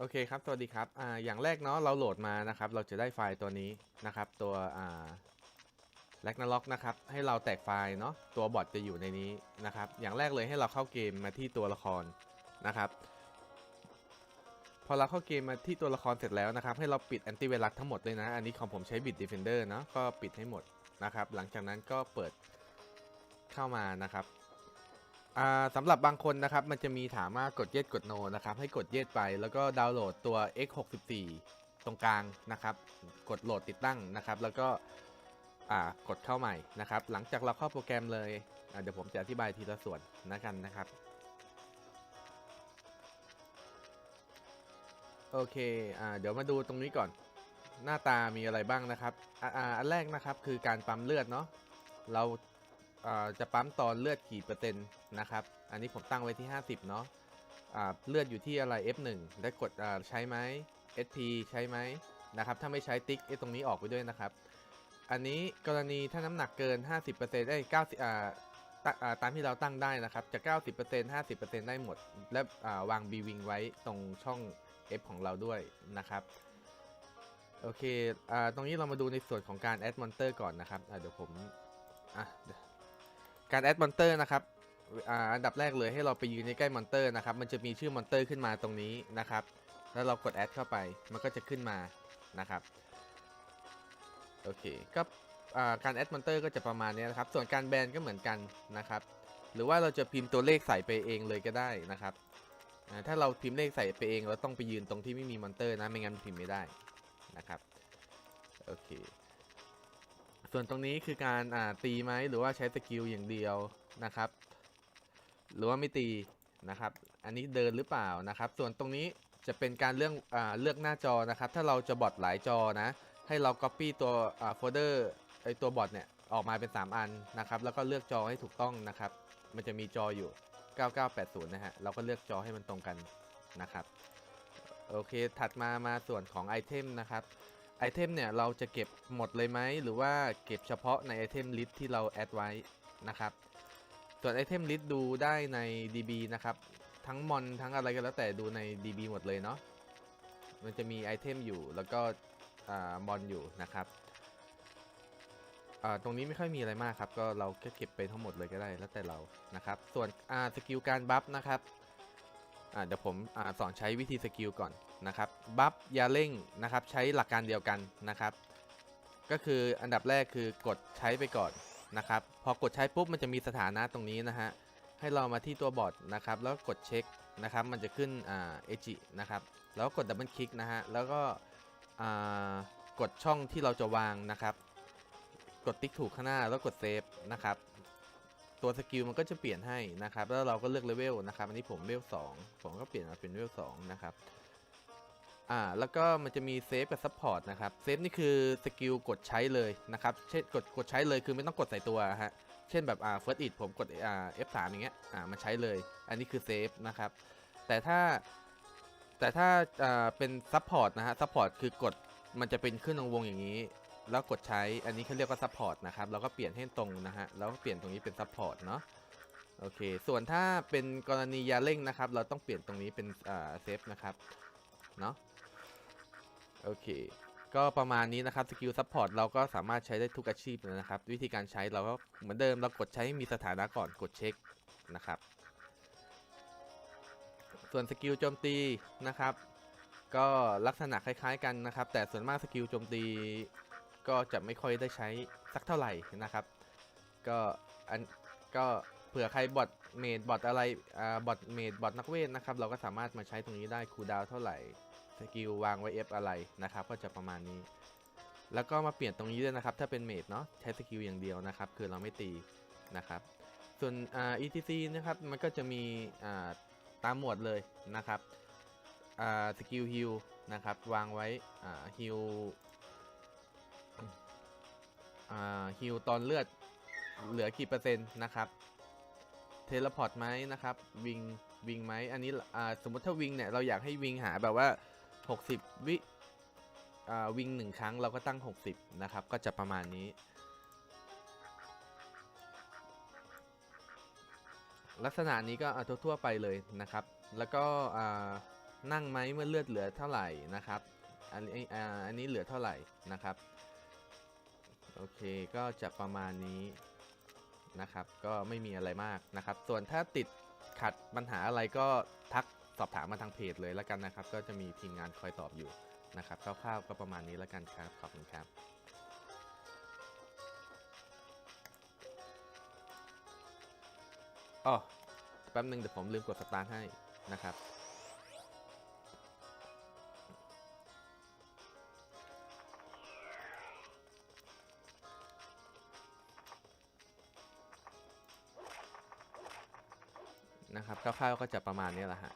โอเคครับ สวัสดีครับ อ่า อย่างแรกเนาะ เราโหลดมานะครับ เราจะได้ไฟล์ตัวนี้นะครับ ตัว อ่าแลกนาล็อกนะครับ ให้เราแตกไฟล์เนาะ ตัวบอทจะอยู่ในนี้นะครับ อย่างแรกเลยให้เราเข้าเกมมาที่ตัวละครนะครับ พอเราเข้าเกมมาที่ตัวละครเสร็จแล้วนะครับ ให้เราปิดแอนตี้ไวรัสทั้งหมดเลยนะ อันนี้ของผมใช้บิ t ด e เฟนเดอร์เนาะ ก็ปิดให้หมดนะครับ หลังจากนั้นก็เปิดเข้ามานะครับ อ่าสำหรับบางคนนะครับมันจะมีถามว่ากดเย s กด no นะครับให้กดเย s ไปแล้วก็ดาวน์โหลดตัว x64 ตรงกลางนะครับ กดโหลดติดตั้งนะครับ แล้วก็กดเข้าใหม่นะครับ หลังจากเราเข้าโปรแกรมเลยเดี๋ยวผมจะอธิบายทีละส่วนนะกันนะครับโอเคอเดี๋ยวมาดูตรงนี้ก่อนหน้าตามีอะไรบ้างนะครับอออันแรกนะครับคือการปั๊มเลือดเนาะเรา จะปั๊มตอนเลือดกี่เปอร์เซ็นต์นะครับ อันนี้ผมตั้งไว้ที่ 50 เนาะเลือดอยู่ที่อะไร F1 ได้กดใช้ไหม SP ใช้ไหมนะครับ ถ้าไม่ใช้ติ๊กไอ้ตรงนี้ออกไปด้วยนะครับ อันนี้กรณีถ้าน้ำหนักเกิน 50%ได้ย90อ่าตาตามที่เราตั้งได้นะครับ จะ 90% 50%ได้หมด และวาง B wing ไว้ตรงช่อง F ของเราด้วยนะครับ โอเคอตรงนี้เรามาดูในส่วนของการ add monitor ก่อนนะครับเดี๋ยวผมอะ การ add monitor นะครับอ่าอันดับแรกเลยให้เราไปยืนในใกล้มอนเตอร์นะครับ มันจะมีชื่อมอนเตอร์ขึ้นมาตรงนี้นะครับ แล้วเรากด add เข้าไป มันก็จะขึ้นมานะครับ โอเค ก็อ่าการ add monitor ก็จะประมาณนี้นะครับ ส่วนการแบนก็เหมือนกันนะครับ หรือว่าเราจะพิมพ์ตัวเลขใส่ไปเองเลยก็ได้นะครับอ่าถ้าเราพิมพ์เลขใส่ไปเองเราต้องไปยืนตรงที่ไม่มีมอนเตอร์นะ ไม่งั้นพิมพ์ไม่ได้นะครับ โอเค ส่วนตรงนี้คือการอ่าตีไหมหรือว่าใช้สกิลอย่างเดียวนะครับ หรือว่าไม่ตีนะครับ อันนี้เดินหรือเปล่านะครับ ส่วนตรงนี้จะเป็นการเรื่องอ่าเลือกหน้าจอนะครับ ถ้าเราจะบอทหลายจอนะ ให้เรา Copy ตัวอ่าโฟลเดอร์ไอตัวบอทเนี่ยออกมาเป็น 3 อันนะครับ แล้วก็เลือกจอให้ถูกต้องนะครับ มันจะมีจออยู่ 9980 นะฮะ เราก็เลือกจอให้มันตรงกันนะครับ โอเค ถัดมามาส่วนของไอเทมนะครับ ไอเทมเนี่ยเราจะเก็บหมดเลยไหมหรือว่าเก็บเฉพาะในไอเทมลิสที่เราแอดไว้นะครับ ส่วนไอเทมลิสดูได้ใน DB นะครับ ทั้งมอนทั้งอะไรก็แล้วแต่ดูใน DB หมดเลยเนาะมันจะมีไอเทมอยู่แล้วก็มอนอยู่นะครับตรงนี้ไม่ค่อยมีอะไรมากครับ ก็เราแค่เก็บไปทั้งหมดเลยก็ได้แล้วแต่เรานะครับ ส่วนสกิลการบัฟนะครับ อ่าเดี๋ยวผมอ่าสอนใช้วิธีสกิลก่อนนะครับบัฟยาเร่งนะครับใช้หลักการเดียวกันนะครับ ก็คืออันดับแรกคือกดใช้ไปก่อนนะครับ พอกดใช้ปุ๊บมันจะมีสถานะตรงนี้นะฮะให้เรามาที่ตัวบอทนะครับ แล้วกดเช็คนะครับ มันจะขึ้นอ่าเอจินะครับ แล้วกดดับเบิลคลิกนะฮะแล้วก็อ่ากดช่องที่เราจะวางนะครับ กดติ๊กถูกข้างหน้าแล้วกดเซฟนะครับ ตัวสกิลมันก็จะเปลี่ยนให้นะครับ แล้วเราก็เลือกเลเวลนะครับ อันนี้ผมเลเวล2ผมก็เปลี่ยนมาเป็นเลเวล2นะครับ อ่า แล้วก็มันจะมีเซฟกับซัพพอร์ตนะครับ เซฟนี่คือสกิลกดใช้เลยนะครับ เช่นกดกดใช้เลยคือไม่ต้องกดใส่ตัวฮะ เช่นแบบอ่า first it ผมกดอ่า F3 อย่างเงี้ย อ่ามันใช้เลย อันนี้คือเซฟนะครับ แต่ถ้า แต่ถ้าอ่าเป็นซัพพอร์ตนะฮะ ซัพพอร์ตคือกดมันจะเป็นขึ้นวงๆอย่างนี้ แล้วกดใช้อันนี้เขาเรียกว่าซัพพอร์ตนะครับแล้วก็เปลี่ยนให้ตรงนะฮะแล้วเปลี่ยนตรงนี้เป็นซัพพอร์ตเนาะโอเค ส่วนถ้าเป็นกรณียาเร่งนะครับ เราต้องเปลี่ยนตรงนี้เป็นเซฟนะครับเนาะโอเค ก็ประมาณนี้นะครับสกิลซัพพอร์ตเราก็สามารถใช้ได้ทุกอาชีพเลยนะครับ วิธีการใช้เราก็เหมือนเดิมเรากดใช้ให้มีสถานะก่อนกดเช็คนะครับ ส่วนสกิลโจมตีนะครับ ก็ลักษณะคล้าย ๆ กันนะครับ แต่ส่วนมากสกิลโจมตี ก็จะไม่ค่อยได้ใช้สักเท่าไหร่นะครับ ก็อันก็เผื่อใครบอทเมดบอทอะไรอ่าบอทเมดบอทนักเวทนะครับ เราก็สามารถมาใช้ตรงนี้ได้คูดาวเท่าไหร่สกิลวางไว้ F อะไรนะครับ ก็จะประมาณนี้ แล้วก็มาเปลี่ยนตรงนี้ด้วยนะครับ ถ้าเป็นเมดเนาะใช้สกิลอย่างเดียวนะครับ คือเราไม่ตีนะครับ ส่วนอ่า etc นะครับมันก็จะมีอ่าตามหมวดเลยนะครับอ่าสกิลฮิลนะครับวางไว้อ่าฮิล ฮิลตอนเลือดเหลือกี่เปอร์เซ็นต์นะครับเทเลพอร์ตไหมนะครับวิงวิงไหมอันนี้สมมติถ้าวิงเนี่ยเราอยากให้วิงหาแบบว่า 60 วิวิงหนึ่งครั้งเราก็ตั้ง 60 นะครับ ก็จะประมาณนี้ ลักษณะนี้ก็ทั่วๆไปเลยนะครับ แล้วก็นั่งไหมเมื่อเลือดเหลือเท่าไหร่นะครับอันนี้อันนี้เหลือเท่าไหร่นะครับ โอเคก็จะประมาณนี้นะครับ ก็ไม่มีอะไรมากนะครับ ส่วนถ้าติดขัดปัญหาอะไรก็ทักสอบถามมาทางเพจเลยแล้วกันนะครับ ก็จะมีทีมงานคอยตอบอยู่นะครับคร่าวๆก็ประมาณนี้แล้วกันครับ ขอบคุณครับอ๋อแป๊บหนึ่งเดี๋ยวผมลืมกดสตาร์ทให้นะครับ นะครับคร่าวๆก็จะประมาณนี้แหละฮะ